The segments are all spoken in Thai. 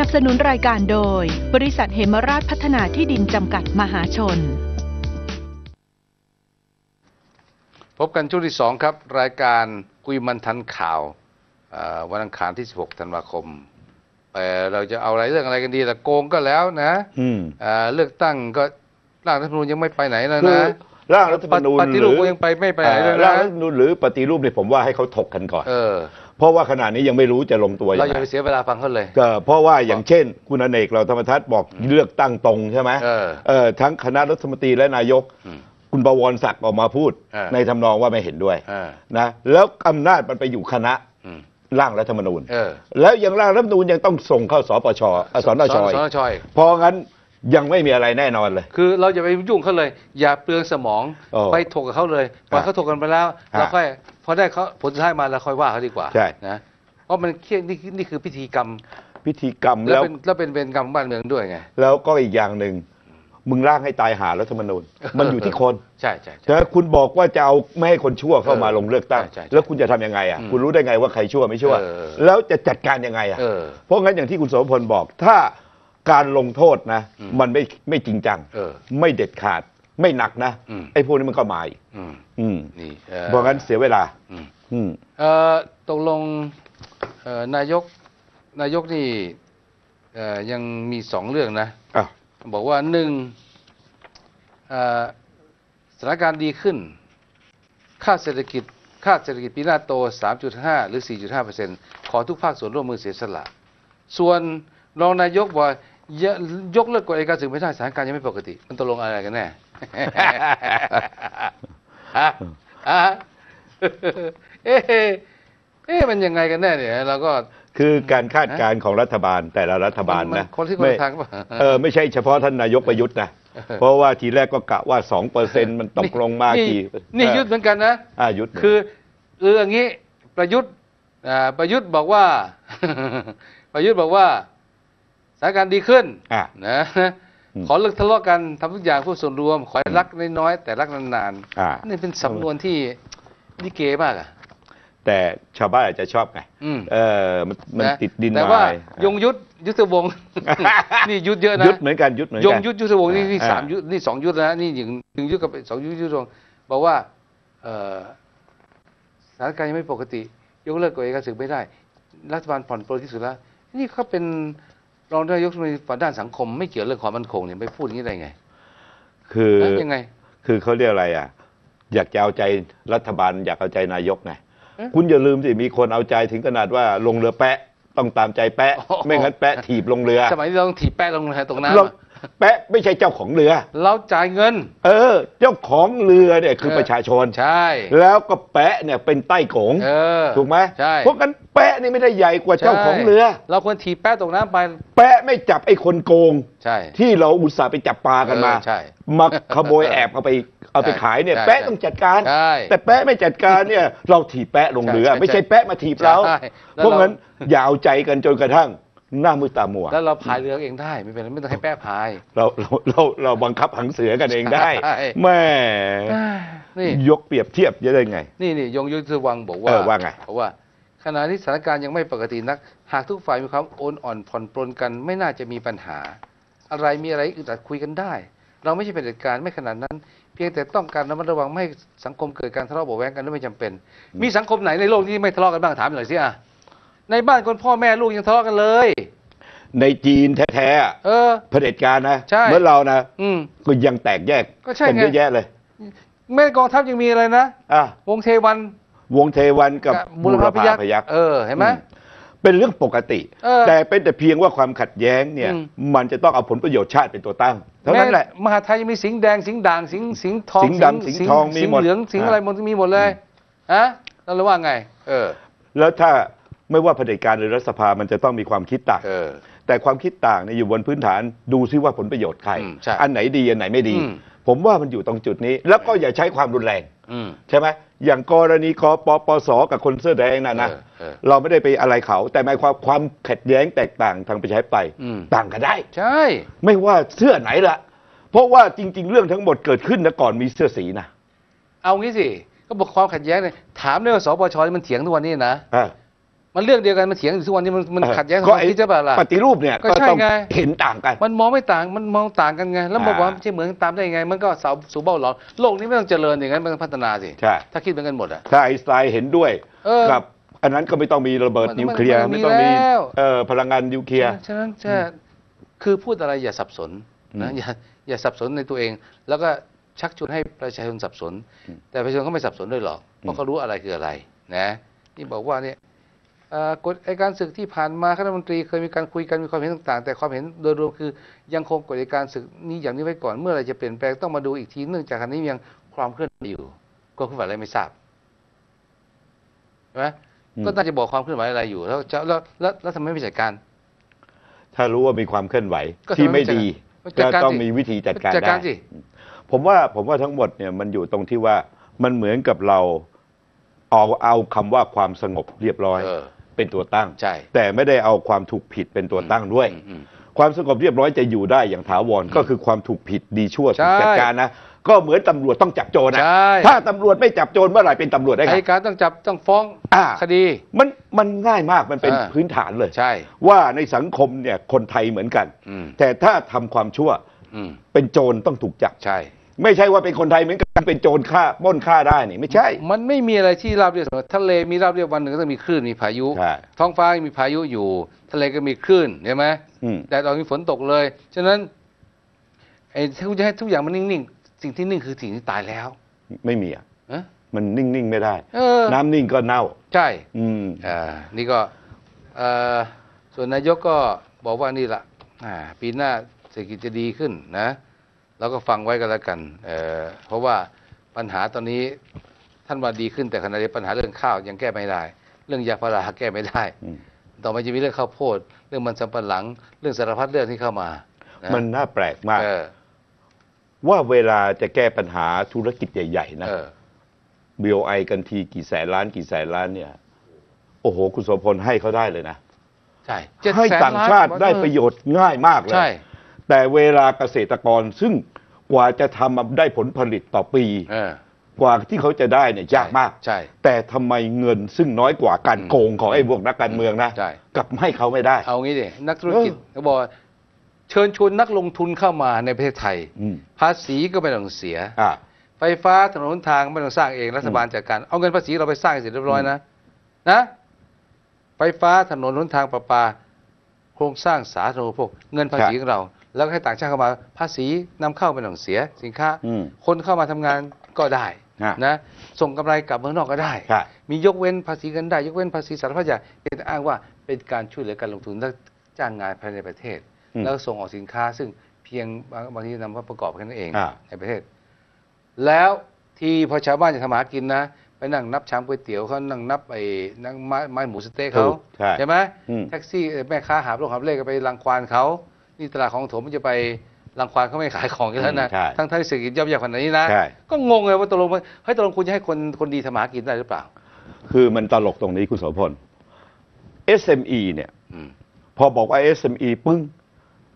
นับสนุนรายการโดย บริษัทเหมราชพัฒนาที่ดินจำกัดมหาชน พบกันช่วงที่ 2 ครับ รายการคุยมันทันข่าวเอ่อวันอังคารที่ 16 ธันวาคมเอ่อเราจะเอาอะไรเรื่องอะไรกันดีละโกงก็แล้วนะอืมเอ่อเลือกตั้งก็ร่างรัฐธรรมนูญยังไม่ไปไหนแล้วคือนะร่างรัฐธรรมนูญปฏิรูปหก็ยังไปไม่ไปไหนเลยอ่าร่างนะรัฐธรรมนูญหรือปฏิรูปเนี่ยผมว่าให้เขาถกกันก่อน เออเพราะว่าขณะนี้ยังไม่รู้จะลงตัวเรายังอย่าไงไปเสียเวลาฟังเขาเลยก็เพราะว่าอย่างเช่น คุณอเนกเราธรรมทัศน์บอกเลือกตั้งตรงใช่ไหมเออ เออทั้งคณะรัฐมนตรีและนายก อืมคุณบวรศักดิ์ออกมาพูด เออ ในทำนองว่าไม่เห็นด้วยเออนะแล้วอำนาจมันไปอยู่คณะอืมร่างรัฐธรรมนูญ เออแล้วยังร่างรัฐธรรมนูญยังต้องส่งเข้าสปชอะสนชสนชเพราะงั้นยังไม่มีอะไรแน่นอนเลย คือเราอย่าไปยุ่งเขาเลย อย่าเปลืองสมอง โอ้ไปถกกับเขาเลยปล่อยฮะเขาถกกันไปแล้วฮะ เราค่อย พอได้เขาผลสุดท้ายมาเราค่อยว่าเขาดีกว่าใช่ นะเพราะมันเครียดนี่นี่คือพิธีกรรมพิธีกรรมแล้แล้ววเป็นแล้วเป็นเวรกรรมของบ้านเมืองด้วยไง แล้วก็อีกอย่างหนึ่งมึงร่างให้ตายหารัฐธรรมนูญมันอยู่ที่คนใช่ใช่ใช่ แต่คุณบอกว่าจะเอาไม่ให้คนชั่วเข้ามาเออลงเลือกตั้ง ใช่ใช่ใช่แล้วคุณจะทำยังไงอะ อืมคุณรู้ได้ไงว่าใครชั่วไม่ชั่ว เออ แล้วจะจัดการยังไงอะ เออ เพราะงั้นอย่างที่คุณโสมพลบอกถ้าการลงโทษนะอืมมันไม่ไม่จริงจัง เออ ไม่เด็ดขาด ไม่หนักนะอืม ไอ้พวกนี้มันก็มาอีกอืมอืมนี่อ่อเพราะงั้นเสียเวลา อืมอืม เอ่อตกลงเอ่อนายกนายกนี่เอ่อยังมีสองเรื่องนะ อะ บอกว่าหนึ่งเอ่อสถานการณ์ดีขึ้น ค่าเศรษฐกิจค่าเศรษฐกิจปีหน้าโต 3.5 หรือ 4.5เปอร์เซ็นต์ขอทุกภาคส่วนร่วมมือเสียสละ ส่วนรองนายกบอกอย่ายกเลิกกฎอัยการศึกไม่ได้สถานการณ์ยังไม่ปกติ มันตกลงอะไรกันแน่ฮะฮะ เอ๊ะเอ๊ะมันยังไงกันแน่เนี่ยเราก็คือการคาดการณ์ของรัฐบาลแต่ละรัฐบาลมันะคนที่คนไม่ละทางก็เออไม่ใช่เฉพาะท่านนายกประยุทธ์นะเออเพราะว่าทีแรกก็กะว่าสองเปอร์เซ็นต์มันตกลงมากี่นี่ยุดเหมือนกันนะอายุทธ์คือเอออย่างนี้ประยุทธ์อ่าประยุทธ์บอกว่า ประยุทธ์บอกว่าสถานการณ์ดีขึ้นอะนะอืม ขอเลิกทะเลาะกันทำทุกอย่างเพื่อส่วนรวม ขอให้รักน้อยๆแต่รักนานอ่าๆนี่เป็นสำนวนที่ลิเกมากอะแต่ชาวบ้านอาจจะชอบไงอืมเออมันมันนะติดดินแต่ว่าไม้ยงยุทธยุทธวงศ์นี่ยุทธเยอะนะยุทธเหมือนกันยุทธเหมือนยกังยุทธยุทธวงศ์นี่นี่อ่าสามยุทธนี่สองยุทธนะนี่หนึ่งหนึ่งยุทธกับสองยุทธยุทธวงศ์บอกว่าเอ่อสถานการณ์ยังไม่ปกติ ยกเลิกกฎอัยการศึกไม่ได้ รัฐบาลผ่อนปลนที่สุดแล้ว นี่เขาเป็น รองนายกรัฐมนตรีฝ่ายด้านสังคมไม่เกี่ยวเรื่องความมั่นคงเนี่ยไปพูดอย่างนี้ได้ไง คือแล้วยังไง คือเขาเรียกอะไรอะ อยากจะเอาใจรัฐบาล อยากเอาใจนายกไงเอ๊ะ คุณอย่าลืมสิมีคนเอาใจถึงขนาดว่าลงเรือแปะต้องตามใจแปะโอ้โหไม่งั้นแปะถีบลงเรือ สมัยนี้เราต้องถีบแป้งลงตรงน้ำเราอะ แปะไม่ใช่เจ้าของเรือ เราจ่ายเงิน เออ เจ้าของเรือเนี่ยคือเออประชาชน ใช่ แล้วก็แปะเนี่ยเป็นใต้โขงเออถูกไหมใช่เพราะงั้นแปะนี่ไม่ได้ใหญ่กว่าเจ้าของเรือใช่เราควรถีบแป้งตรงน้ำไป แปะไม่จับไอ้คนโกง ใช่ ที่เราอุตส่าห์ไปจับปลากันมาเออใช่มาขโมยแอบเอาไปเอาไปขายเนี่ยใช่แปะต้องจัดการใช่แต่แปะไม่จัดการเนี่ยเราถีบแปะลงเรือใช่ใช่ไม่ใช่แปะมาถีบเราใช่แล้วเพราะเรางั้นอย่าเอาใจกันจนกระทั่ง หน้ามือตามัว แล้วเราพายเรือเองได้ไม่เป็นไรไม่ต้องให้แป้พาย เราเราเราเราบังคับหังเสือกันเองได้ใช่ แม่นี่ยกเปรียบเทียบจะได้ไง นี่นี่ยงยุทธวังบอกว่าเออว่าไง บอกว่าขณะที่สถานการณ์ยังไม่ปกตินัก หากทุกฝ่ายมีความโอนอ่อนผ่อนปลนกันไม่น่าจะมีปัญหา อะไรมีอะไรอึดอัดคุยกันได้ เราไม่ใช่เป็นเหตุการณ์ไม่ขนาดนั้น เพียงแต่ต้องการระมัดระวังไม่ให้สังคมเกิดการทะเลาะเบาะแว้งกันด้วยไม่จำเป็น มีสังคมไหนในโลกที่ไม่ทะเลาะกันบ้างถามหน่อยสิอะ ในบ้านคนพ่อแม่ลูกยังทะเลาะกันเลย ในจีนแท้ๆอะเออ เผด็จการนะใช่เมื่อเรานะอืม ก็ยังแตกแยกก็ใช่กันไงเยอะแยะเลยแม่กองทัพยังมีอะไรนะ อะวงเทวันวงเทวันกับบุรพาพยัคฆ์พยัคฆ์เออเห็นไหม อืเป็นเรื่องปกติ เออแต่เป็นแต่เพียงว่าความขัดแย้งเนี่ย อืม มันจะต้องเอาผลประโยชน์ชาติเป็นตัวตั้งเท่านั้นแหละ มหาไทยยังมีสิงห์แดงสิงห์ด่างสิงห์สิงห์ทองสิงห์ดำสิงห์ทองมีสิงหมดห์เหลืองสิงห์อ่า อะไรหมดมีหมดเลยฮะแล้วเราว่าไง เออ แล้วถ้า ไม่ว่าเผด็จการหรือรัฐสภามันจะต้องมีความคิดต่าง เออ แต่ความคิดต่างเนี่ยอยู่บนพื้นฐานดูซิว่าผลประโยชน์ใคร อืมใช่อันไหนดีอันไหนไม่ดี อืม ผมว่ามันอยู่ตรงจุดนี้ แล้วก็อย่าใช้ความรุนแรง อืม ใช่ไหมอย่างกรณีกปปสกับคนเสื้อแดงน่ะนะเออเออเราไม่ได้ไปอะไรเขา แต่หมายความความขัดแย้งแตกต่างทางประชาธิปไตยอืม ต่างกันได้ ใช่ ไม่ว่าเสื้อไหนละเพราะว่าจริง ๆ เรื่องทั้งหมดเกิดขึ้นนะก่อนมีเสื้อสีนะเอางี้สิ ก็บอกความขัดแย้งเนี่ยถามเลยว่าสปชนี่มันเถียงทุกวันนี้นะ อะ มันเรื่องเดียวกันมันเถียงอยู่ทุกวันนี้มันมันเออขัดแย้งกับก็ความไอ้คิดใช่ป่ะล่ะปฏิรูปเนี่ยก็ก็ใช่ต้องไงเห็นต่างกัน มันมองไม่ต่างมันมองต่างกันไงแล้วบอกว่าอ่าไม่ใช่เหมือนตามได้ยังไง มันก็เสาสูบเบ้าหลอโลกนี้ไม่ต้องเจริญอย่างนั้นมันต้องพัฒนาสิใช่ถ้าคิดเหมือนกันหมดอะถ้าไอน์สไตน์เห็นด้วยเออกับอันนั้นก็ไม่ต้องมีระเบิดมันนิวเคลียร์มันไม่ต้องมีมีแล้วเอ่อพลังงานนิวเคลียร์ฉะนั้นจะคือพูดอะไรอย่าสับสนนะอืมอย่าอย่าสับสนในตัวเอง แล้วก็ชักชวนให้ประชาชนสับสนอืมแต่ประชาชนเขาไม่สับสนด้วยหรอกเพอืราะมเขารู้อะไรคืออะไรนะนี่บอกว่าเนี่ยเอ่อ กฎไอการศึกที่ผ่านมาคณะรัฐมนตรีเคยมีการคุยกันมีความเห็นต่างๆ แต่ความเห็นโดยรวมคือยังคงกฎไอการศึกนี้อย่างนี้ไว้ก่อนเมื่อไหรจะเปลี่ยนแปลงต้องมาดูอีกทีเนื่องจากขณะนี้ยังความเคลื่อนไหวอยู่ก็คุณฝ่ายอะไรไม่ทราบใช่ไหมอืมก็น่าจะบอกความเคลื่อนไหวอะไรอยู่ แล้วจะแล้วแล้วแล้วทำไมไม่จัดการ ถ้ารู้ว่ามีความเคลื่อนไหวก็ที่ไม่ทำให้ดีจัดการก็ต้องสิมีวิธีจัดการจัดการได้สิผมว่าผมว่าทั้งหมดเนี่ยมันอยู่ตรงที่ว่ามันเหมือนกับเราเอาเอาคำว่าความสงบเรียบร้อย เออเป็นตัวตั้ง ใช่ แต่ไม่ได้เอาความถูกผิดเป็นตัวตั้งด้วยอืมอืมความสงบเรียบร้อยจะอยู่ได้อย่างถาวรก็คือความถูกผิดดีชั่วถูกใช่จัดการนะก็เหมือนตำรวจต้องจับโจรนะใช่ถ้าตำรวจไม่จับโจรเมื่อไหร่เป็นตำรวจได้อไงายการต้องจับต้องฟ้องอ่าคดี มันมันง่ายมากมันเป็นอ่าพื้นฐานเลย ใช่ ว่าในสังคมเนี่ยคนไทยเหมือนกันอืมแต่ถ้าทำความชั่วอืมเป็นโจรต้องถูกจับ ใช่ ไม่ใช่ว่าเป็นคนไทยเหมือนกันเป็นโจรฆ่าปล้นฆ่าได้นี่ไม่ใช่ มันไม่มีอะไรที่ราบเรียบเสมอทะเลมีราบเรียบวันหนึ่งก็ต้องมีคลื่นมีพายุ ใช่ท้องฟ้ามีพายุอยู่ ทะเลก็มีคลื่นเห็นไหมอืม แต่ตอนมีฝนตกเลย ฉะนั้นไอ้ที่คุณจะให้ทุกอย่างมันนิ่งๆ สิ่งที่นิ่งคือสิ่งที่ตายแล้วไม่มีอะเอะมันนิ่ง ๆ ไม่ได้ เออ น้ำนิ่งก็เน่า ใช่ อืม อ่านี่ก็เอ่อส่วนนายกก็บอกว่านี่ละอ่าปีหน้าเศรษฐกิจจะดีขึ้นนะ เราก็ฟังไว้กันแล้วกันเอ่อเพราะว่าปัญหาตอนนี้ท่านว่าดีขึ้นแต่ขณะเดียวกันปัญหาเรื่องข้าวยังแก้ไม่ได้ เรื่องยาพาราแก้ไม่ได้อืมต่อไปจะมีเรื่องข้าวโพด เรื่องมันสำปะหลัง เรื่องสารพัดเรื่องที่เข้ามานะมันน่าแปลกมากเออว่าเวลาจะแก้ปัญหาธุรกิจใหญ่ๆนะเออ BOI กันทีกี่แสนล้านกี่แสนล้านเนี่ย โอ้โห คุณโสพลให้เขาได้เลยนะ ใช่เจ็ดให้แสนต่างล้นชาติได้ประโยชน์ง่ายมากเลใช่ย แต่เวลาเกษตรกรซึ่งกว่าจะทำได้ผลผลิตต่อปี เออ กว่าที่เขาจะได้เนี่ยยากมาก ใช่แต่ทำไมเงินซึ่งน้อยกว่าการอืมโกงของไอ้พวกนักการเมืองนะใช่ กลับให้เขาไม่ได้ เอางี้ดินักธุรกิจเออเขาบอกว่าเชิญชวนนักลงทุนเข้ามาในประเทศไทย อืม ภาษีก็ไม่ต้องเสีย อ่า ไฟฟ้าถนนหนทางไม่ต้องสร้างเองรัฐบาลจัดการเอาเงินภาษีเราไปสร้างเสร็จเรียบร้อยนะนะ ไฟฟ้าถนนหนทางประปา โครงสร้างสาธารณูปโภคเงินภาษีของเรา แล้วก็ให้ต่างชาติเข้ามาภาษีนำเข้าไม่ต้องเสียสินค้าอืมคนเข้ามาทำงานก็ได้ฮะนะส่งกำไรกลับเมืองนอกก็ได้ใช่มียกเว้นภาษีกันได้ ยกเว้นภาษีสารพัดอย่างเป็นอ้างว่าเป็นการช่วยเหลือการลงทุนและจ้างงานภายในประเทศอืมแล้วส่งออกสินค้าซึ่งเพียงบางบางทีนำมาประกอบกันนั่นเองอ่าในประเทศ แล้วที่พอชาวบ้านจะทำหากินนะไปนั่งนับชามก๋วยเตี๋ยวเขานั่งนับไอ้นั่งไม้ไม้หมูสะเต๊ะเขาถูกใช่ไหมอืมแท็กซี่เอ่อแม่ค้าหาบลงหาบเลขก็ไปรังควานเขา นี่ตลาดของถมมันจะไปรังควานเขาไม่ขายของกันแล้วนะอืมใช่ทั้งทั้งๆที่เศรษฐกิจย่อมแย่ขนาดนี้นะ ใช่ ก็งงเลยว่าตกลงว่าเฮ้ยตกลงคุณจะให้คนคนดีทำหากินได้หรือเปล่า คือมันตลกตรงนี้คุณโสพล SME เนี่ย อืม พอบอกว่า SME ปึ้ง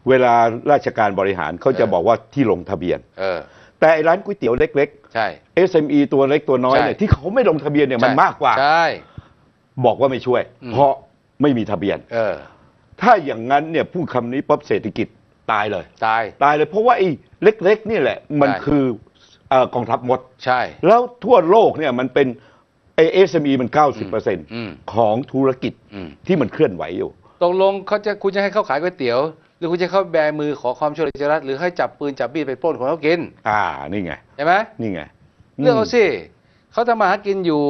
เวลาราชการบริหารเขาจะเออ บอกว่าที่ลงทะเบียน เออ แต่ไอ้ร้านก๋วยเตี๋ยวเล็ก ใช่ ๆ SME ตัวเล็กตัวน้อยเนี่ยใช่ ที่เขาไม่ลงทะเบียนเนี่ยมันใช่มากกว่า ใช่ บอกว่าไม่ช่วย อืม เพราะไม่มีทะเบียน เออ ถ้าอย่างนั้นเนี่ยพูดคำนี้ปั๊บเศรษฐกิจตายเลย ตาย ตายเลยเพราะว่าไอ้เล็กๆนี่แหละ มันใช่ คือเอ่อกองทัพมด ใช่ แล้วทั่วโลกเนี่ยมันเป็นไอ้ SME มัน90%อืมของธุรกิจอืมที่มันเคลื่อนไหวอยู่ ตกลงเขาจะคุณจะให้เขาขายก๋วยเตี๋ยว หรือคุณจะให้เขาแบมือขอความช่วยเหลือจากรัฐหรือให้จับปืนจับมีดไปปล้นของเขากินอ่านี่ไง ใช่ไหมนี่ไงเรื่องเอาสิเขาทำมาหากินอยู่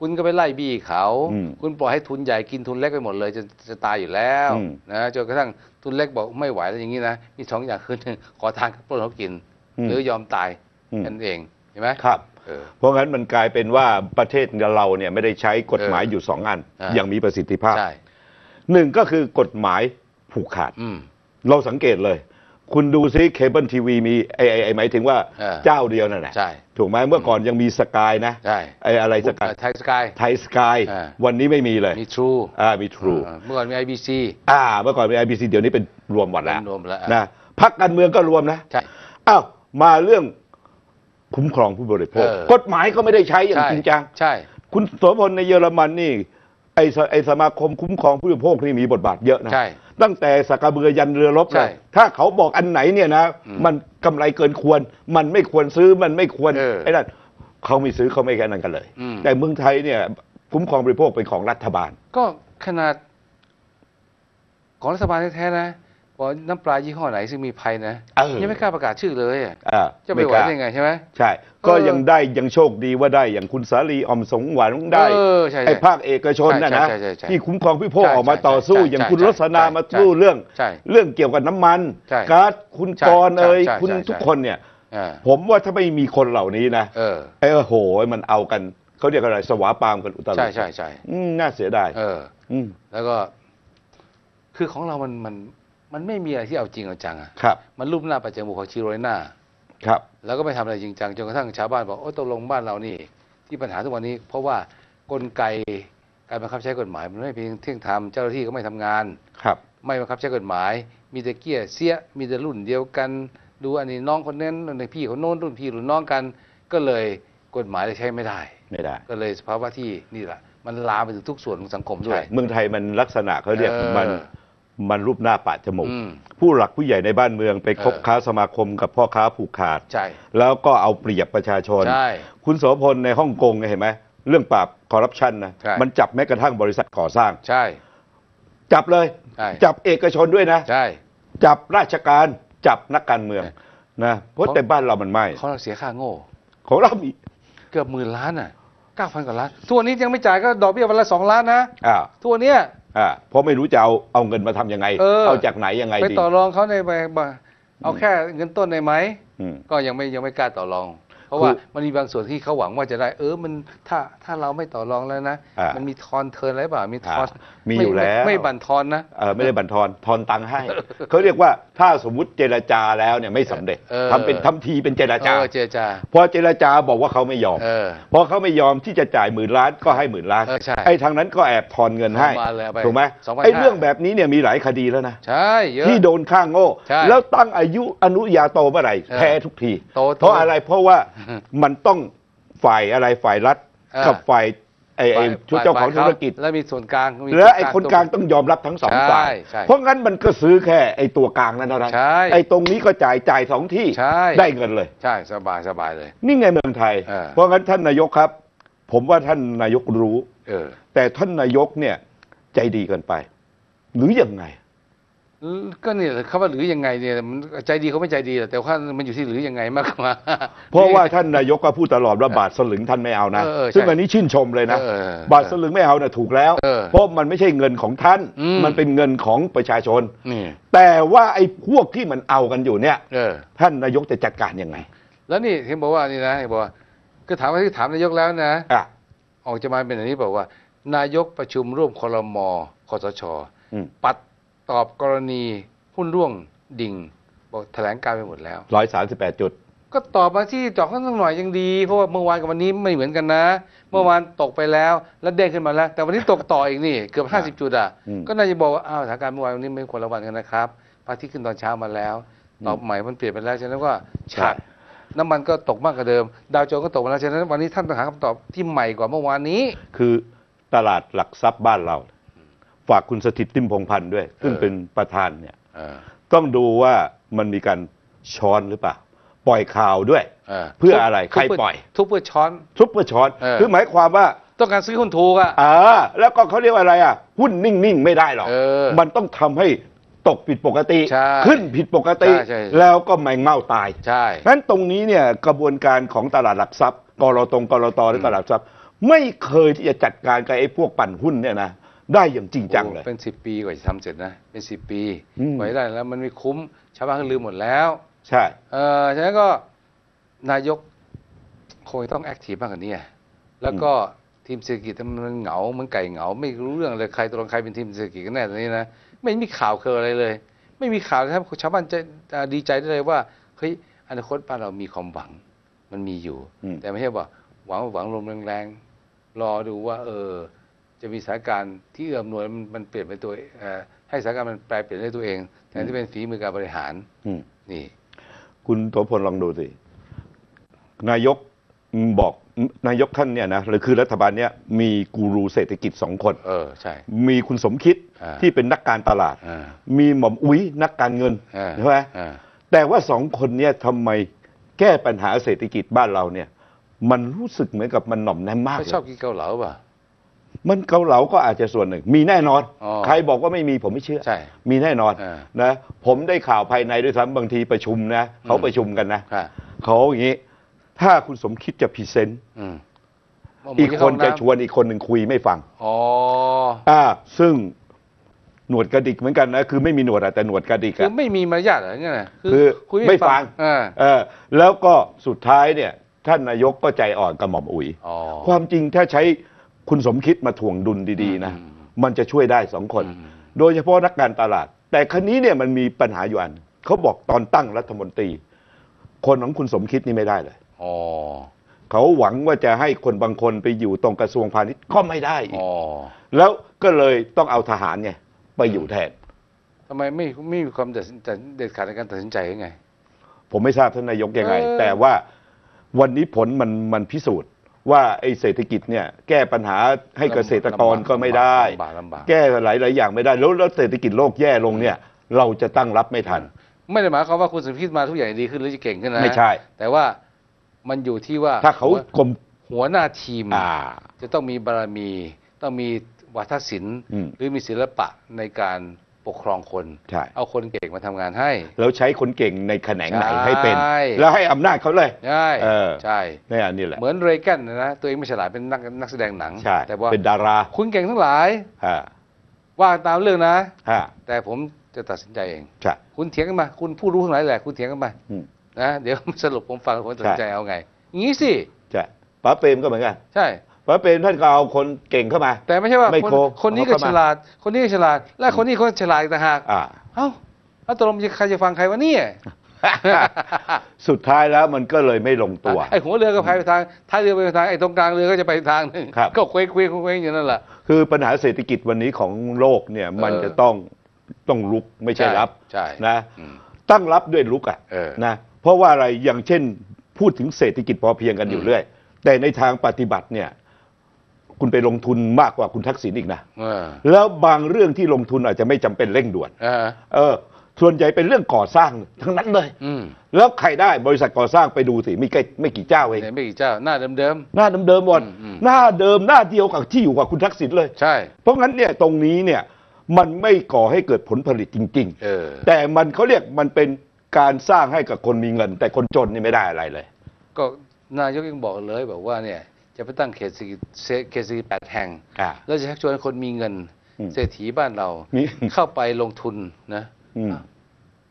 คุณก็ไปไล่บี้เขาอืมคุณปล่อยให้ทุนใหญ่กินทุนเล็กไปหมดเลยจะจะตายอยู่แล้วอืมนะจนกระทั่งทุนเล็กบอกไม่ไหวแล้วอย่างนี้นะมีสองอย่างคือหนึ่งขอทานกับปล้นเขากินอืมหรือยอมตายอืมนั่นเองเห็นไหมครับเออเพราะงั้นมันกลายเป็นว่าประเทศเราเนี่ยไม่ได้ใช้กฎหมายเออออยู่สองอันอ่าอย่างมีประสิทธิภาพใช่หนึ่งก็คือกฎหมายผูกขาดอืมเราสังเกตเลย คุณดูซิเคเบิลทีวีมีไอ้ไอ้ไอ้หมายถึงว่าเออเจ้าเดียวนั่นแหละใช่ ถูกไหมเมื่อก่อนยังมีสกายนะใช่ไอ้อะไรสกายไทยสกาย ไทยสกายอ่าวันนี้ไม่มีเลยมีทรูอ่ามีทรู เมื่อก่อนมี IBC อ่าเมื่อก่อนมี IBC เดี๋ยวนี้เป็นรวมหมดแล้วรวมแล้วนะพักการเมืองก็รวมนะใช่ อ้าวมาเรื่องคุ้มครองผู้บริโภค เออ กฎหมายก็ไม่ได้ใช้อย่างใช่จริงจัง ใช่ คุณโสพลในเยอรมันนี่ไออ้สไอ้สมาคมคุ้มครองผู้บริโภคนี่มีบทบาทเยอะนะใช่ ตั้งแต่สกกระเบือยันเรือรบใช่เลยถ้าเขาบอกอันไหนเนี่ยนะอืมมันกำไรเกินควร มันไม่ควรซื้อมันไม่ควรเออไอ้นั่นเขาไม่ซื้อเขาไม่แค่นั้นกันเลย อืม แต่เมืองไทยเนี่ยคุ้มครองบริโภคเป็นของรัฐบาล ก็ขนาด ของรัฐบาลแท้ๆนะ บอกน้ำปลายี่ห้อไหนซึ่งมีภัยนะเออ ยังไม่กล้าประกาศชื่อเลยอะอ่าจะไปไหวกล้าได้ไงใช่ไหม ใช่ ก็เออยังได้ยังโชคดีว่าได้อย่างคุณสาลีออมสงหวานได้เออใช่ใช่ไอ้ภาคเอกชนนะนะใช่ใช่ใช่ใช่ที่คุ้มครองผู้บริโภคใช่ออกมาใช่ต่อสู้ ใช่อย่างใช่คุณใช่รสนาใช่มาใช่สู้เรื่อง ใช่เรื่องเกี่ยวกับน้ำมันใช่ก๊าซคุณใช่กรณ์เอ่ยใช่ใช่คุณใช่ทุกคนเนี่ย อ่า ผมว่าถ้าไม่มีคนเหล่านี้นะเออ ไอ้โอ้โหมันเอากันเขาเรียกอะไรสวาปามกันอุตลุดใช่ใช่ใช่อืมน่าเสียดายเอออืมแล้วก็ คือของเรามันมัน มันไม่มีอะไรที่เอาจริงเอาจังอะครับ มันรูปหน้าปัจจมูกของชิโรยหน้า ครับ แล้วก็ไม่ทำอะไรจริงจังจนกระทั่งชาวบ้านบอกโอ้ตกลงบ้านเรานี่ ที่ปัญหาทุกวันนี้ เพราะว่ากลไกการบังคับใช้กฎหมาย มันไม่เพียงเที่ยงธรรมเจ้าหน้าที่ก็ไม่ทำงานครับ ไม่บังคับใช้กฎหมาย มีแต่เกี้ยเสียมีแต่รุ่นเดียวกัน ดูอันนี้น้องคนนั้นอันนี้พี่คนโน้นรุ่นพี่รุ่นน้องกัน ก็เลยกฎหมายเลยใช้ไม่ได้ไม่ได้ ก็เลยสภาวะที่นี่แหละมันลามไปถึงทุกส่วนของสังคมด้วใช่ยเมืองไทยมันลักษณะเขาเรียกเออมัน มันรูปหน้าปะจมูก อืมผู้หลักผู้ใหญ่ในบ้านเมืองไปคบเออค้าสมาคมกับพ่อค้าผูกขาด ใช่แล้วก็เอาเปรียบประชาชน ใช่คุณโสพลในฮ่องกงเนี่ยเห็นไหมเรื่องปราบคอร์รัปชันนะใช่ มันจับแม้กระทั่งบริษัทก่อสร้าง ใช่ จับเลย ใช่ จับเอกชนด้วยนะ ใช่ จับราชการจับนักการเมืองใช่นะเพราะของแต่บ้านเรามันไม่เขาเราเสียค่าโง่ ของเรามีเกือบหมื่นล้านอะเก้าพันกว่าล้าน ทุกวันนี้ยังไม่จ่ายก็ดอกเบี้ยวันละสองล้านนะ อ่า ทุกวันเนี้ย อ่าเพราะไม่รู้จะเอาเอาเงินมาทำยังไงเออเอาจากไหนยังไงไปดี ต่อรองเขาในใบบ่เอาแค่เงินต้นได้ไหมอืม ก็ยังไม่ยังไม่กล้าต่อรอง เพราะว่าคือมันมีบางส่วนที่เขาหวังว่าจะได้ เออมันถ้าถ้าเราไม่ต่อรองแล้วนะอ่ามัมันมีทอนเทิร์นอะไรเปล่ามีทอนอ่ามีอยู่ไแล้วไม่บั่นทอนนะเออไม่ได้บันทอนทอนตังค์ให้เขาเรียกว่าถ้าสมมุติเจรจาแล้วเนี่ยไม่สำเร็จเออทำเป็นทำทีเป็นเจรจาเออเจรจาพอเจรจาบอกว่าเขาไม่ยอมเออพอเขาไม่ยอมที่จะจ่ายหมื่นล้านก็ให้หมื่นล้านเออใช่ไอ้ทางนั้นก็แอบทอนเงินให้เอามาเลยเอาไปถูกไหม2,500ไอ้เรื่องแบบนี้เนี่ยมีหลายคดีแล้วนะใช่เยอะที่โดนข้างโง่ใช่แล้วตั้งอายุอนุญาโตเมื่อไหร่เออแพ้ทุกทีโตเพราะอะไรเพราะว่าอืมมันต้องฝ่ายอะไรฝ่ายรัฐเออกับฝ่ายไอ้ไอ้ฝ่ยเจ้าของฝ่ยธุรกิจ แล้วมีส่วนกลางมีและไอ้ส่วคนกลางต้องยอมรับทั้งสองใช่ฝ่ายใช่เพราะงั้นมันก็ซื้อแค่ไอ้ตัวกลางนั้นเท่านั้นใช่ไอ้ตรงนี้ก็จ่ายจ่ายสองที่ใช่ได้เงินเลย ใช่สบายสบายเลย นี่ไงเมืองไทยเออเพราะงั้นท่านนายกครับ ผมว่าท่านนายกรู้เออแต่ท่านนายกเนี่ยใจดีเกินไป หรือยังไง ก็เนี่ยเขาว่าหรือยังไงเนี่ยมันใจดีเขาไม่ใจดีหรอกแต่ว่ามันอยู่ที่หรือยังไงมากกว่าเพราะว่าท่านนายกก็พูดตลอดว่าบาทสลึงท่านไม่เอานะเออเออใช่ซึ่งอันนี้ชื่นชมเลยนะเออเออบาทสลึงไม่เอานะถูกแล้วเออเพราะมันไม่ใช่เงินของท่านอืมมันเป็นเงินของประชาชนนี่แต่ว่าไอ้พวกที่มันเอากันอยู่เนี่ยเออท่านนายกจะจัดการยังไง แล้วนี่เห็นบอกว่านี่นะเห็นบอกว่าก็ถามว่าที่ถามนายกแล้วนะอะออกจะมาเป็นอย่างนี้บอกว่า นายกประชุมร่วมคลมคสชอืมปัด ตอบกรณีหุ้นร่วงดิ่ง บอกแถลงการไปหมดแล้ว ร้อยสามสิบแปดจุด ก็ตอบมาที่ตอบกันสักหน่อยยังดี เพราะว่าเมื่อวานกับวันนี้ไม่เหมือนกันนะ เมื่อวานตกไปแล้ว แล้วเด้งขึ้นมาแล้ว แต่วันนี้ตกต่ออีกนี่ เกือบห้าสิบจุดอะ อืม ก็น่าจะบอกว่าอ้าวสถานการณ์เมื่อวานวันนี้ไม่ควรระวังกันนะครับพระอาทิตย์ขึ้นตอนเช้ามาแล้ว ตอบใหม่มันเปลี่ยนไปแล้วฉะนั้นก็ฉากน้ำมันก็ตกมากกว่าเดิม ดาวโจนส์ก็ตกมาแล้วฉะนั้นวันนี้ท่านต้องหาคำตอบที่ใหม่กว่าเมื่อวานนี้ คือตลาดหลักทรัพย์บ้านเรา ฝากคุณสถิตติมพงษ์พันธ์ด้วย ซึ่งเออเป็นประธานเนี่ยเออต้องดูว่ามันมีการช้อนหรือเปล่า ปล่อยข่าวด้วยเออเพื่ออะไรทุบใครปล่อย ทุบเพื่อช้อนซุปเปอร์ช้อนเออคือหมายความว่าต้องการซื้อหุ้นถูกอะอ่าแล้วก็เขาเรียกว่าอะไรอะ หุ้นนิ่ง ๆ ไม่ได้หรอกเออมันต้องทำให้ตกผิดปกติใช่ขึ้นผิดปกติใช่ใช่แล้วก็ไม่เง่าตายใช่นั้นตรงนี้เนี่ยกระบวนการของตลาดหลักทรัพย์กรตงกรตหรือตลาดหลักทรัพย์ ไม่เคยที่จะจัดการกับไอ้พวกปั่นหุ้นเนี่ยนะ ได้อย่างจริงจังเลยโอ้เป็นสิบปีกว่าจะทำเสร็จนะ เป็นสิบปีอืม กว่าจะได้แล้วมันไม่คุ้มชาวบ้านก็ลืมหมดแล้วใช่ เออฉะนั้นก็นายกคงจะต้องแอคทีฟมากกว่านี้อะแล้วก็ทีมเศรษฐกิจมันเหงาเหมันไก่เหงา ไม่รู้เรื่องเลยใครตกลงใครเป็นทีมเศรษฐกิจกันแน่ตอนนี้นะไม่มีข่าวเคยอะไรเลย ไม่มีข่าวเลยครับชาวบ้านจะอ่าดีใจได้เลยว่าเฮ้ยอนาคตบ้านเรามีความหวังมันมีอยู่ อืม แต่ไม่ใช่ว่าหวังหวังลมแรงๆรอดูว่า เออ จะมีสถานการณ์ที่เอื้อมหน่วยมันมันเปลี่ยนไปตัวเอ่อให้สถานการณ์มันแปลเปลี่ยนได้ตัวเองแทนที่เป็นฝีมือการบริหารอืมนี่ คุณโสพลลองดูสินายกบอกนายกท่านเนี่ยนะหรือคือรัฐบาลเนี่ยมีกูรูเศรษฐกิจสองคน เออใช่ มีคุณสมคิดอ่าที่เป็นนักการตลาดอ่ามีหม่อมอุ้ยนักการเงินอ่าใช่ไหมอ่าแต่ว่าสองคนเนี่ยทำไมแก้ปัญหาเศรษฐกิจบ้านเราเนี่ย มันรู้สึกเหมือนกับมันหน่อมแนมมากเขาเลยชอบกินเกาเหลาป่ะ มันเกาเหลาก็อาจจะส่วนหนึ่ง มีแน่นอน อ๋อใครบอกว่าไม่มีผมไม่เชื่อ ใช่มีแน่นอนอ่า นะ ผมได้ข่าวภายในด้วยซ้ำบางทีประชุมนะเขาประชุมกันนะค่ะเขาอย่างนี้ ถ้าคุณสมคิดจะพรีเซนต์อืมอีกคนจะชววนอีกคนหนึ่งคุยไม่ฟัง อ๋อ อ่า ซึ่งหนวดกระดิกเหมือนกันนะคือไม่มีหนวดอะแต่หนวดกระดิกคืออะไม่มีมารยาทเหรอเนี่ยนะคือคุยไม่ฟังอ่าเออแล้วก็สุดท้ายเนี่ย ท่านนายกก็ใจอ่อนกับหม่อมอุ๋ย อ๋อ ความจริงถ้าใช้ คุณสมคิดมาถ่วงดุลดีๆนะอืมมันจะช่วยได้สองคนอืมโดยเฉพาะนักการตลาด แต่ครั้นี้เนี่ยมันมีปัญหาอยู่อันเขาบอกตอนตั้งรัฐมนตรี คนของคุณสมคิดนี่ไม่ได้เลยอ๋อเขาหวังว่าจะให้คนบางคนไปอยู่ตรงกระทรวงพาณิชย์ก็ไม่ได้อีกอ๋อแล้วก็เลยต้องเอาทหารไงไปอยู่แทนทำไมไม่ไม่มีความตัดสินใจเด็ดขาดในการตัดสินใจยังไง ผมไม่ทราบท่านนายกยังไงเออแต่ว่าวันนี้ผลมันมันพิสูจน์ ว่าไอ้เศรษฐกิจเนี่ยแก้ปัญหาให้เกษตรกรก็ไม่ได้ ลำบากลำบาก แก้หลายหลายๆอย่างไม่ได้แล้วแล้วเศรษฐกิจโลกแย่ลงเนี่ย เราจะตั้งรับไม่ทัน ไม่ได้หมายความว่าคุณสมคิดมาทุกอย่างดีขึ้นหรือจะเก่งขึ้นนะไม่ใช่ แต่ว่ามันอยู่ที่ว่าถ้าเขาหัวกลมหัวหน้าทีม อ่า จะต้องมีบารมี ต้องมีวัฒนศิลป์อืม หรือมีศิลปะในการ ปกครองคน ใช่ เอาคนเก่งมาทำงานให้ แล้วใช้คนเก่งในแขนงไหนใช่ให้เป็นแล้วให้อำนาจเขาเลย ใช่เออ ใช่ เนี่ยนี่แหละ เหมือนเรแกนนะนะตัวเองไม่ฉลาดเป็นนักนักแสดงหนัง ใช่ แต่ว่าเป็นดาราคุณเก่งทั้งหลาย ฮะว่าตามเรื่องนะ ฮะแต่ผมจะตัดสินใจเอง ใช่ คุณเถียงกันมา คุณผู้รู้ทั้งหลายแหละ คุณเถียงกันมาอืม นะ เดี๋ยว สรุปผมฟังผมตัดสินใจใช่เอาไงอย่างนี้สิ ใช่ป๋าเปรมก็เหมือนกัน ใช่ ป๋าเปรมท่านก็เอาคนเก่งเข้ามา แต่ไม่ใช่ว่าไม่คนโกงคนนี้ก็เอาเข้าฉมาลาด คนนี้ก็ฉลาด และคนนี้คนฉลาดอีกต่างหากอ่า เอ้าแล้วตกลงใครจะฟังใครวะเนี่ยสุดท้ายแล้วมันก็เลยไม่ลงตัว ไอ้หัวเรือก็พายไปทางท้ายเรือไปทางไอ้ตรงกลางเรือก็จะไปทางหนึ่งครับ ก็เคว้งเคว้งเคว้งอยู่นั่นแหละ คือปัญหาเศรษฐกิจวันนี้ของโลกเนี่ยมันเออจะต้องต้องลุกไม่ใช่ใช่รับใช่นะ อืมตั้งรับด้วยลุกอะเออ นะเพราะว่าอะไรอย่างเช่นพูดถึงเศรษฐกิจพอเพียงกันอยู่อืมเรื่อย แต่ในทางปฏิบัติเนี่ย คุณไปลงทุนมากกว่าคุณทักษิณอีกนะเออแล้วบางเรื่องที่ลงทุนอาจจะไม่จำเป็นเร่งด่วนเออเออ ส่วนใหญ่เป็นเรื่องก่อสร้างทั้งนั้นเลยอืมแล้วใครได้บริษัทก่อสร้างไปดูสิมีแค่ไม่กี่เจ้าเองเนี่ยไม่กี่เจ้า หน้าเดิมหน้าเดิมๆหมดอืมอืมหน้าเดิมหน้าเดียวกับที่อยู่กับคุณทักษิณเลยๆใช่ เพราะงั้นเนี่ยตรงนี้เนี่ยมันไม่ก่อให้เกิดผลผลิตจริงเออๆแต่มันเขาเรียกมันเป็นการสร้างให้กับคนมีเงิน แต่คนจนนี่ไม่ได้อะไรเลย ก็นายกยังบอกเลยบอกว่าเนี่ย จะไปตั้งเขตเศรษฐกิจเขตเศรษฐกิจแปดแห่ง อ่า แล้วจะชักชวนคนมีเงิน อืมเศรษฐีบ้านเรามี เข้าไปลงทุนนะอืม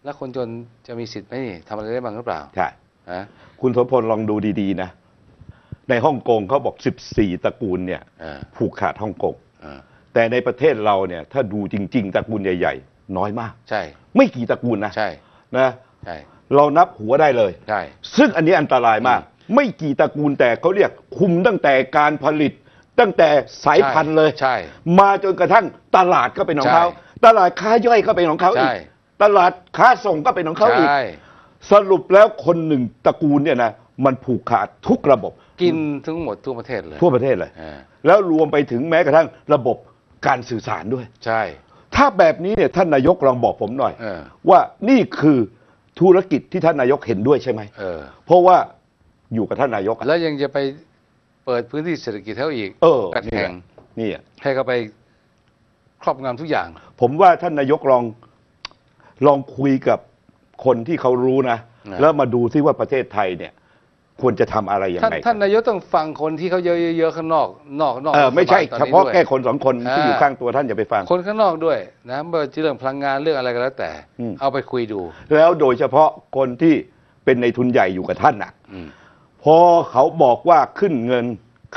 แล้วคนจนจะมีสิทธิ์ไหมนี่ทำอะไรได้บ้างหรือเปล่าใช่ ฮะคุณสมพลลองดูดีๆนะ ในฮ่องกงเขาบอก 14 ตระกูลเนี่ยเออผูกขาดฮ่องกงเออแต่ในประเทศเราเนี่ย ถ้าดูจริง ๆ ตระกูลใหญ่ ๆ น้อยมาก ใช่ไม่กี่ตระกูลนะใช่นะ ใช่เรานับหัวได้เลย ใช่ ซึ่งอันนี้อันตรายมาก ไม่กี่ตระกูลแต่เขาเรียกคุมตั้งแต่การผลิต ตั้งแต่สายพันธุ์เลยใช่ มาจนกระทั่งตลาดก็เป็นของเขา ใช่ตลาดค้าย่อยก็เป็นของเขาอีก ใช่ ตลาดค้าส่งก็เป็นของเขาอีก ใช่ สรุปแล้วคนหนึ่งตระกูลเนี่ยนะมันผูกขาดทุกระบบกินทั้งหมดทั่วประเทศเลยทั่วประเทศเลยเออแล้วรวมไปถึงแม้กระทั่งระบบการสื่อสารด้วย ใช่ ถ้าแบบนี้เนี่ยท่านนายกลองบอกผมหน่อย เออ ว่านี่คือธุรกิจที่ท่านนายกเห็นด้วยใช่ไหม เออ เพราะว่า อยู่กับท่านนายกอะแล้วยังจะไปเปิดพื้นที่เศรษฐกิจเท่าอีกเออแปดนี่แห่แหงละนี่อะให้เขาไปครอบงำทุกอย่าง ผมว่าท่านนายกลองลองคุยกับคนที่เขารู้นะ นะ แล้วมาดูซิว่าประเทศไทยเนี่ย ควรจะทำอะไรยังท่านไงท่านนายกต้องฟังคนที่เขาเยอะๆข้างนอก นอกนอกเออไม่ใช่รัฐบลตอนเฉนี้พาะด้วย แค่คนสองคนที่อ่าอยู่ข้างตัวท่านอย่าไปฟัง คนข้างนอกด้วยนะไม่ว่าจะเรื่องพลังงานเรื่องอะไรก็แล้วแต่ อืม เอาไปคุยดู แล้วโดยเฉพาะคนที่เป็นในทุนใหญ่อยู่กับท่านน่ะ อืม พอเขาบอกว่าขึ้นเงิน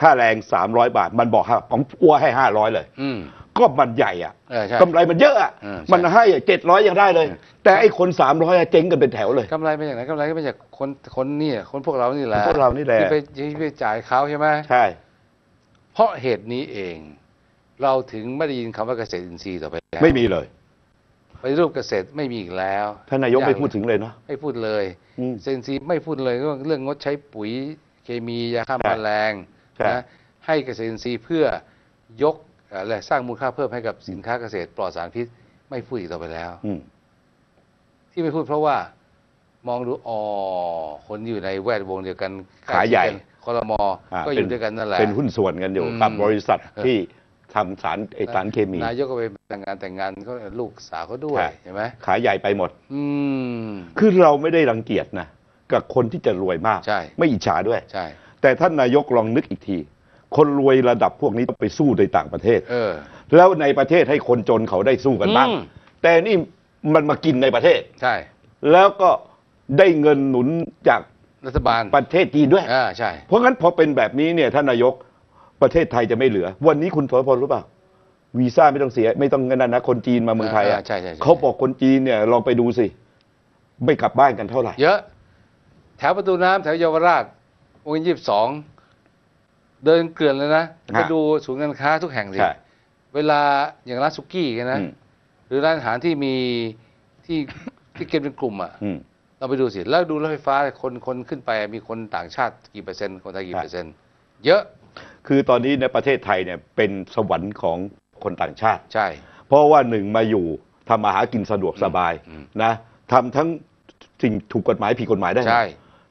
ค่าแรง300บาท มันบอกผมอ้วให้500เลยอืม ก็มันใหญ่อะเออใช่กำไรมันเยอะอะเออใช่ มันให้เจ็ดร้อยยังได้เลย แต่ไอ้คน300อะเจ๊งกันเป็นแถวเลย กำไรมาจากไหนกำไรก็มาจากคนคนนี่คนพวกเรานี่แหละพวกเรานี่แหละ ที่ไปที่ไปจ่ายเขาใช่ไหมใช่ เพราะเหตุนี้เอง เราถึงไม่ได้ยินคำว่าเกษตรอินทรีย์ต่อไปแล้ว ไม่มีเลย ปฏิรูปเกษตรไม่มีอีกแล้วท่านนายกอไม่พูดถึงเลยเนาะไม่พูดเลยอืมเซนซีย์ไม่พูดเลยเรื่องเรื่องงดใช้ปุ๋ยเคมียาฆ่าใช่แมลงใช่นะให้เกษตรอินทรีย์เพื่อยกเอ่อและสร้างมูลค่าเพิ่มให้กับสินค้าเกษตรปลอดสารพิษไม่พูดอีกต่อไปแล้วอืมที่ไม่พูดเพราะว่ามองดูอ๋อคนอยู่ในแวดวงเดียวกันขาใหญ่คอรมออ่าก็อยู่ด้วยกันนั่นแหละเป็นหุ้นส่วนกันอยู่อืมกับบริษัทที่ ทำสารไอสารเคมีนายกก็ไปแต่งงานแต่งงานก็ลูกสาวเขาด้วยใช่เห็นไหมขายใหญ่ไปหมด อืมคือเราไม่ได้รังเกียจนะกับคนที่จะรวยมาก ใช่ ไม่อิจฉาด้วย ใช่ แต่ท่านนายกลองนึกอีกที คนรวยระดับพวกนี้ต้องไปสู้ในต่างประเทศ เออ แล้วในประเทศให้คนจนเขาได้สู้กันบ้าง อืม แต่นี่มันมากินในประเทศ ใช่ แล้วก็ได้เงินหนุนจากรัฐบาลประเทศจีนด้วย อ่าใช่ เพราะงั้นพอเป็นแบบนี้เนี่ยท่านนายก ประเทศไทยจะไม่เหลือ วันนี้คุณโสพลรู้เปล่าวีซ่าไม่ต้องเสีย ไม่ต้องเงินนนะคนจีนมาเมืองไทยอะอ่าใช่ใช่ใช่ เขาบอกคนจีนเนี่ยลองไปดูสิ ไม่กลับบ้านกันเท่าไหร่ เยอะ แถวประตูน้ำแถวเยาวราชวงยี่สิบสองเดินเกลื่อนเลยนะฮะ ไปดูศูนย์การค้าทุกแห่งสิ ใช่เวลาอย่างร้านสุกี้กันนะ อืมหรือร้านอาหารที่มีที่ที่เก็บเป็นกลุ่มอะ อืม เราไปดูสิ แล้วดูรถไฟฟ้าคนคนขึ้นไปมีคนต่างชาติกี่เปอร์เซ็นต์ คนไทยกี่ใช่เปอร์เซ็นต์ เยอะ คือตอนนี้ในประเทศไทยเนี่ยเป็นสวรรค์ของคนต่างชาติ ใช่ เพราะว่าหนึ่งมาอยู่ทำมาหากินสะดวกสบายอืมนะทำทั้งสิ่งถูกกฎหมายผิดกฎหมายได้หมดใช่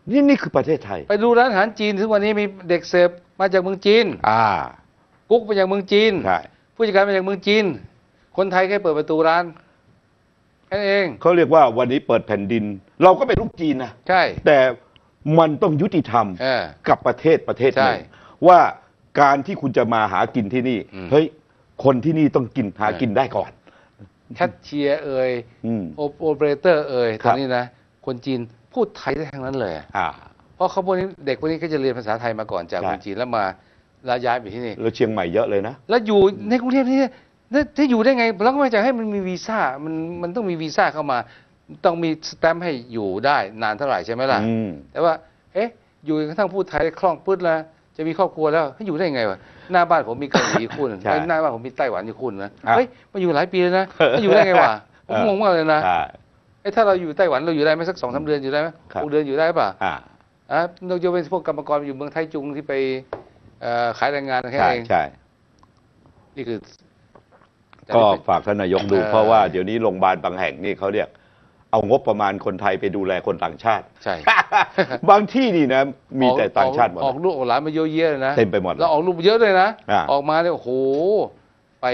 นี่นี่คือประเทศไทย ไปดูร้านอาหารจีนทุกวันนี้มีเด็กเสิร์ฟมาจากเมืองจีน อ่า กุ๊กมาจากเมืองจีน ใช่ ผู้จัดการมาจากเมืองจีน คนไทยแค่เปิดประตูร้านแค่นั้นเอง เขาเรียกว่าวันนี้เปิดแผ่นดิน เราก็เป็นลูกจีนนะ ใช่ แต่มันต้องยุติธรรมเออ กับประเทศประเทศหนึ่งใช่ ว่า การที่คุณจะมาหากินที่นี่อืมเฮ้ย คนที่นี่ต้องกินหาเออกินได้ก่อน แคชเชียร์เอ่ยอืมโอโอเปอเรเตอร์เอ่ยคตรัอบนนี้นะ คนจีนพูดไทยได้ทั้งนั้นเลยอะอ่าเพราะเขาพวกนี้เด็กพวกนี้ก็จะเรียนภาษาไทยมาก่อนจากใช่เมืองจีนแล้วมาแล้วย้ายไปที่นี่แล้วเชียงใหม่เยอะเลยนะ แล้วอยู่ในกรุงเทพนี่แล้วถ้าอยู่ได้ไงเราก็ไม่จะให้มันมีวีซ่ามันมันต้องมีวีซ่าเข้ามา ต้องมีสแตมป์ให้อยู่ได้นานเท่าไหร่ใช่ไหมล่ะอืมแต่ว่า เอ๊ะ อยู่จนกระทั่งพูดไทยได้คล่องปื๊ดแล้ว จะมีครอบครัวแล้วให้อยู่ได้ไงวะหน้าบ้านผมมีเกาหลีคู่หนึงใช่เอ้ยหน้าบ้านผมมีไต้หวันอยู่คู่หนึงนะอะ เฮ้ยมาอยู่หลายปีแล้วนะมาอยู่ได้ไงวะผมเอองงมากเลยนะใช่เอ้ยถ้าเราอยู่ไต้หวันเราอยู่ได้ไหมสักสองสามเดือนอยู่ได้ไหมครับ หกเดือนอยู่ได้ป่ะอ่าอะนอกจากเป็นพวกกรรมกรอยู่เมืองไทยจุงที่ไปเอ่อขายแรงงานแค่ใช่นั้นเองใช่ นี่คือแต่ก็นี่เป็นฝากท่านนายกดู เออเพราะว่าเดี๋ยวนี้โรงพยาบาลบางแห่งนี่เขาเรียก เอางบประมาณคนไทยไปดูแลคนต่างชาติ ใช่ บางที่นี่นะ มีแต่ต่างชาติหมดออกลูกออกหลานมาเยอะแยะเลยนะเต็มไปหมดเลยแล้วออกลูกเยอะเลยนะอ่าออกมาเนี่ยโอ้โห ไป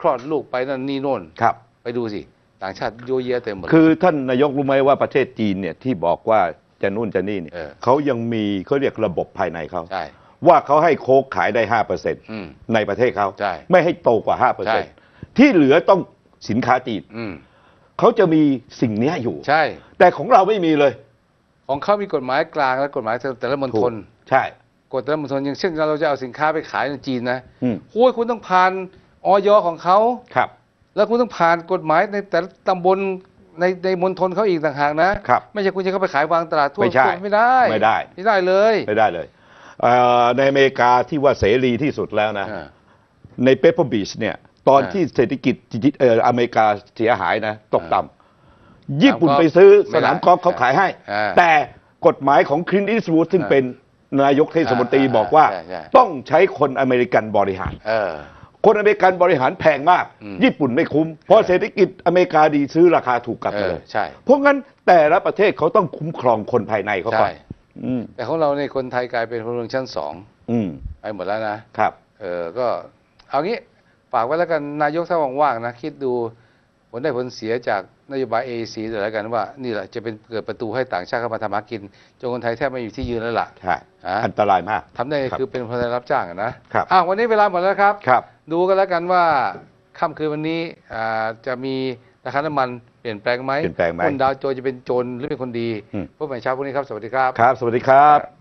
คลอดลูกไปนั่นนี่โน่นครับ ไปดูสิ ต่างชาติเยอะแยะเต็มหมดเลยคือท่านนายกรู้ไหมว่าประเทศจีนเนี่ยที่บอกว่าจะนู่นจะนี่เนี่ยเออเขายังมีเขาเรียกระบบภายในเขาใช่ว่าเขาให้โค้กขายได้ห้าเปอร์เซ็นต์อืมในประเทศเขาใช่ไม่ให้โตกว่าห้าเปอร์ใช่เซ็นต์ที่เหลือต้องสินค้าจีนอืม เขาจะมีสิ่งเนี้ยอยู่ ใช่ แต่ของเราไม่มีเลยของเขามีกฎหมายกลางและกฎหมายแต่ละมณฑลใช่ กฎแต่ละมณฑลอย่างเช่นเราจะเอาสินค้าไปขายในจีนนะอืม โอ้ยคุณต้องผ่านออยของเขา ครับ แล้วคุณต้องผ่านกฎหมายในแต่ละตำบลในในมณฑลเขาอีกต่างหากนะครับไม่ใช่คุณจะเข้าไปขายวางตลาดทั่วไม่ใช่ทั่วไม่ได้ไม่ได้ ไม่ได้เลย ไม่ได้เลยเอ่อในอเมริกาที่ว่าเสรีที่สุดแล้วนะอ่าในเปเปอร์บีชเนี่ย ตอนอ่าที่เศรษฐกิจเอ่ออเมริกาเสียหายนะตกต่ำญี่ปุ่นกอล์ฟไปซื้อไม่สได้นามกอล์ฟเขาขายให้อ่าแต่กฎหมายของคลินอิสวูดซึ่งอ่าเป็นนายกเทศมนตรีอ่าบอกว่าใช่ใช่ต้องใช้คนอเมริกันบริหารเออคนอเมริกันบริหารแพงมากอืมญี่ปุ่นไม่คุ้ม เพราะเออเศรษฐกิจอเมริกาดีซื้อราคาถูกกลับเอมาอเลยใช่เพราะงั้นแต่ละประเทศเขาต้องคุ้มครองคนภายในเขาก่อใช่นอืมแต่ของเราในยคนไทยกลายเป็นพลเมืองชั้นสองอืมไปหมดแล้วนะครับ เออก็เอางี้ ฝากไว้แล้วกันนายกถ้าว่างๆนะคิดดูผลได้ผลเสียจากนโยบาย AEC แต่แล้วกันว่านี่แหละจะเป็นเกิดประตูให้ต่างชาติเข้ามาทำหากินจนคนไทยแทบไม่มีที่ยืนแล้วล่ะใช่อะอันตรายมากทำได้ครับคือเป็นคนไทยรับจ้างอะนะครับอ้าววันนี้เวลาหมดแล้วครับครับ ดูกันแล้วกันว่าค่ำคืนวันนี้อ่าจะมีราคาน้ำมันเปลี่ยนแปลงไหมเปลี่ยนแปลงไหมคนดาวโจนจะเป็นโจรหรือเป็นคนดีอืมพบกันเช้าพรุ่งนี้ครับ สวัสดีครับ ครับ สวัสดีครับ